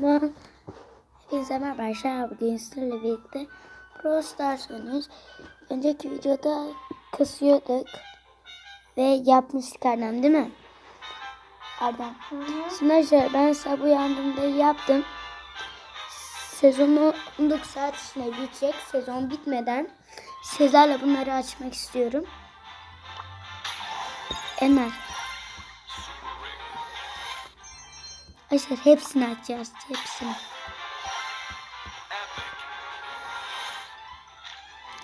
Tamam. Hepinize merhaba arkadaşlar. Bugün sizlerle birlikte Pro Stars oynuyoruz. Önceki videoda kasıyorduk. Ve yapmıştık Erdem değil mi? Erdem. Şimdi arkadaşlar ben sabah uyandığımda yaptım. Sezonu 19 saat içinde bitecek. Sezon bitmeden Sezar'la bunları açmak istiyorum. Enler. Arkadaşlar hepsini açacağız. Hepsini.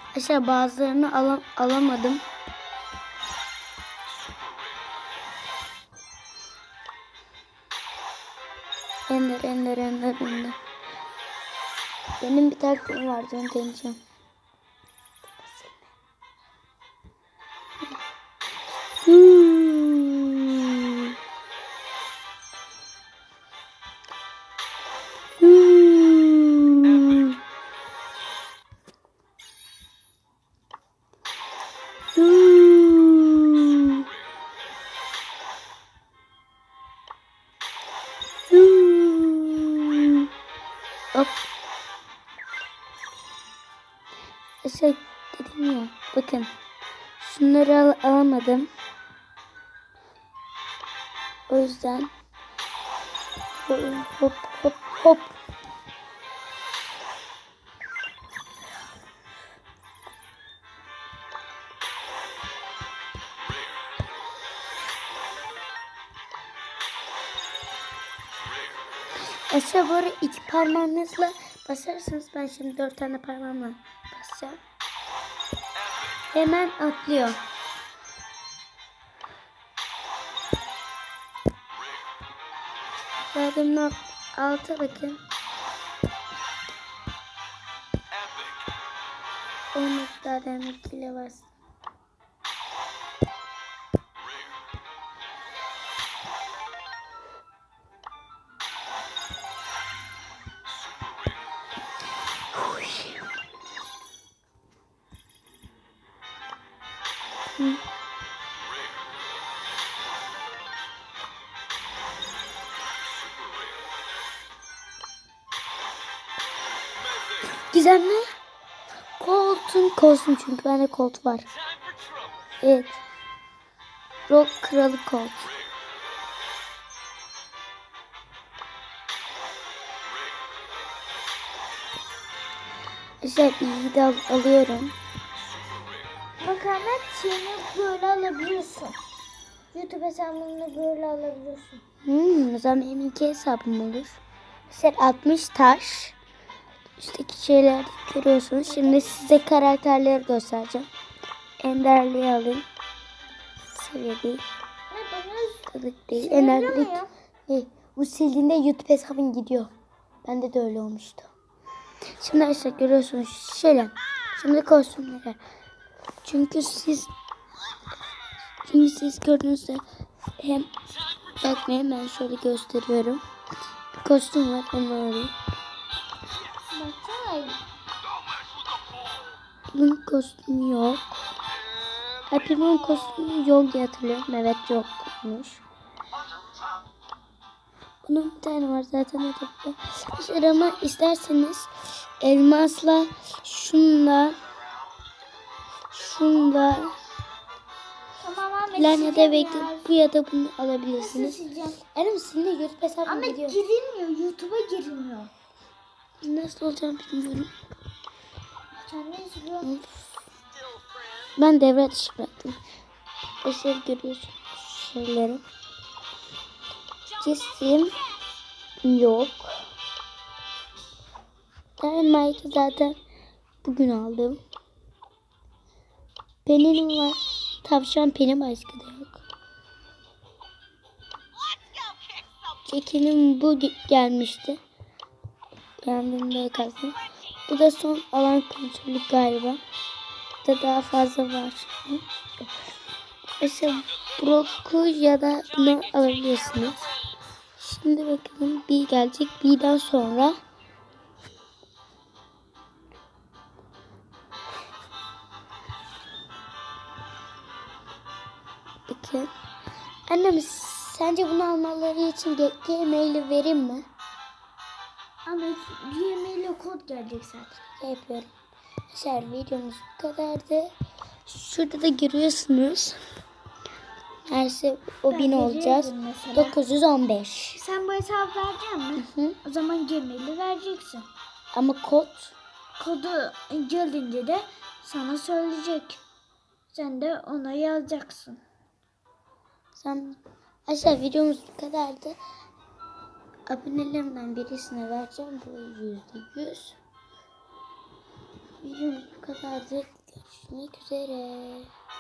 Arkadaşlar bazılarını alam alamadım. Ender, ender, ender, ender. Benim bir taktiğim vardı onu deneyeceğim. Hop. Şey dedim ya. Bakın. Şunları al alamadım. O yüzden hop hop hop hop. Aşağı doğru iki parmağınızla basarsanız ben şimdi dört tane parmağımla basacağım. Hemen atlıyor. Yardımın altı bakın. O miktar emekliyle bastım. Gizemli. Koltuğun kolsun çünkü bende kolt var. Evet. Rock kralı kolt. İşte iyi de al- alıyorum. Ahmet şeyini böyle alabiliyorsun. YouTube hesabını böyle alabiliyorsun. Hmm, o zaman benim iki hesabım olur. Mesela 60 taş. Üstteki şeyler görüyorsunuz. Şimdi size karakterleri göstereceğim. Enderliği alayım. Seviye değil. Kılık değil. Enderlik. Hey, bu sildiğinde YouTube hesabın gidiyor. Bende de öyle olmuştu. Şimdi arkadaşlar görüyorsunuz şöyle. Şimdi kostümleri. Çünkü siz çünkü siz gördüğünüzde hem bakmayın ben şöyle gösteriyorum. Bir kostüm var onu alayım. Bunun kostümü yok. Happy'nin kostümü yok diye hatırlıyorum. Evet yokmuş. Bunun bir tane var zaten o da burada. İşte ama isterseniz elmasla şunla şunla Tamam Ahmet bekle ya. bu ya da bunu alabilirsiniz. Elim senin de YouTube hesabın Ahmet gidiyor. girilmiyor. YouTube'a girilmiyor. Nasıl olacağını bilmiyorum. Ben devre dışı bıraktım. Mesela görüyorsunuz şeyleri. Cisim yok. Dynamite'ı zaten bugün aldım. Penim var. Tavşan penim başka da yok. Çekinim bu ge- gelmişti. Beğendiğimde kalsın. Bu da son alan kontrolü galiba. Da daha fazla var. Mesela Brock'u ya da bunu alabilirsiniz. Şimdi bakalım bir gelecek. B'den sonra Bakın. Annem sence bunu almaları için gerekli maili vereyim mi? Ahmet Gmail'e kod gelecek zaten. Yapıyorum. Arkadaşlar videomuz bu kadardı. Şurada da giriyorsunuz. Şey o Ben bin olacağız. mesela. 915. Sen bu hesabı verecek misin? Hı. O zaman Gmail'i vereceksin. Ama kod Kodu geldiğinde de sana söyleyecek. Sen de ona yazacaksın. Sen Arkadaşlar videomuz bu kadardı. Abonelerimden birisine vereceğim. Bu yüzde yüz. Videomuz bu kadardı. Görüşmek üzere.